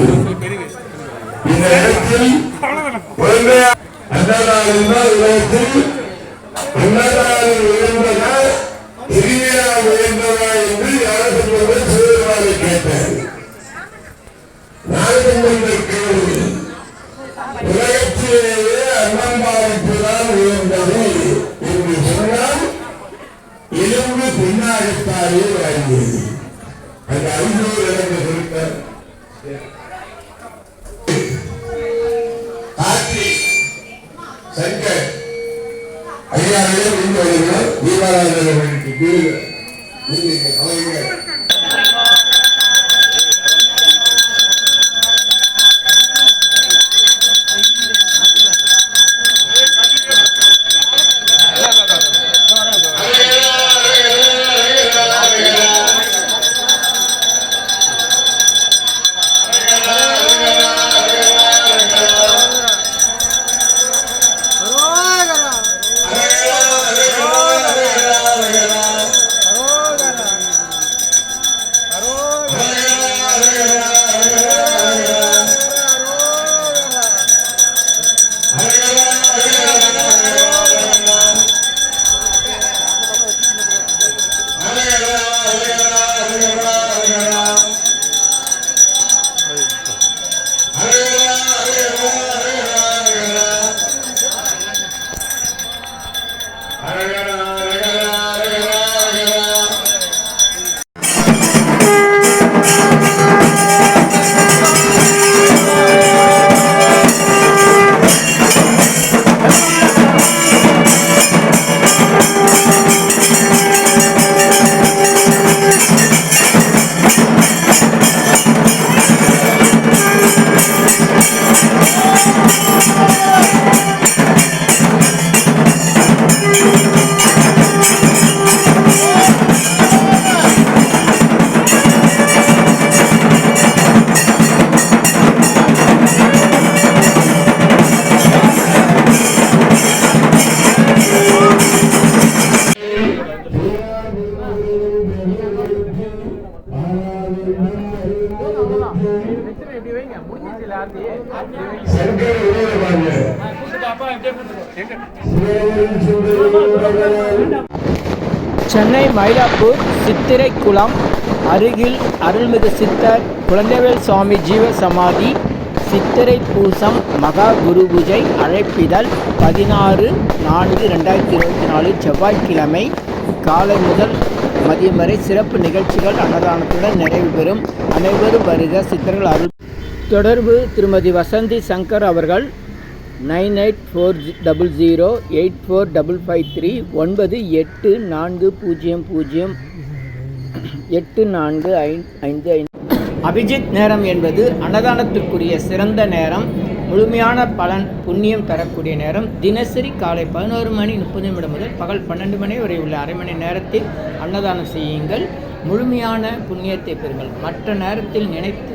இந்த இடத்தில் குழந்தையார் அன்னதானம் உலகத்தில் அன்னதானம் கேட்டார் நான் கேள்வி உலகத்திலேயே அன்னம்பாவிப்பு தான் உயர்ந்தது என்று சொன்னால் எலும்பு பின்னாகத்தாலே வாழ்ந்தது சங்கர் ஐயாவே முன்வருகிறார் தீபாராதனை அவர்களுக்கு சென்னை மயிலாப்பூர் சித்திரை குளம் அருகில் அருள்மிகு சித்தர் குழந்தைவேல் சுவாமி ஜீவ சமாதி சித்திரை பூசம் மகா குரு பூஜை அழைப்பிதழ் பதினாறு நான்கு ரெண்டாயிரத்தி இருபத்தி நாலு செவ்வாய்க்கிழமை காலை முதல் மதியம் வரை சிறப்பு நிகழ்ச்சிகள் அன்னதானத்துடன் நிறைவு பெறும். அனைவரும் வருக சித்தர்கள் அருள் தொடர்பு திருமதி வசந்தி சங்கர் அவர்கள் nine eight four double zero eight four double five three ஒன்பது எட்டு நான்கு பூஜ்ஜியம் பூஜ்ஜியம் எட்டு நான்கு ஐந்து ஐந்து ஐந்து. அபிஜித் நேரம் என்பது அன்னதானத்திற்குரிய சிறந்த நேரம். முழுமையான பலன் புண்ணியம் தரக்கூடிய நேரம். தினசரி காலை பதினோரு மணி முப்பது நிமிடம் முதல் பகல் பன்னெண்டு மணி வரை உள்ள அரை மணி நேரத்தில் அன்னதானம் செய்யுங்கள். முழுமையான புண்ணியத்தை பெறுங்கள். மற்ற நேரத்தில் நினைத்து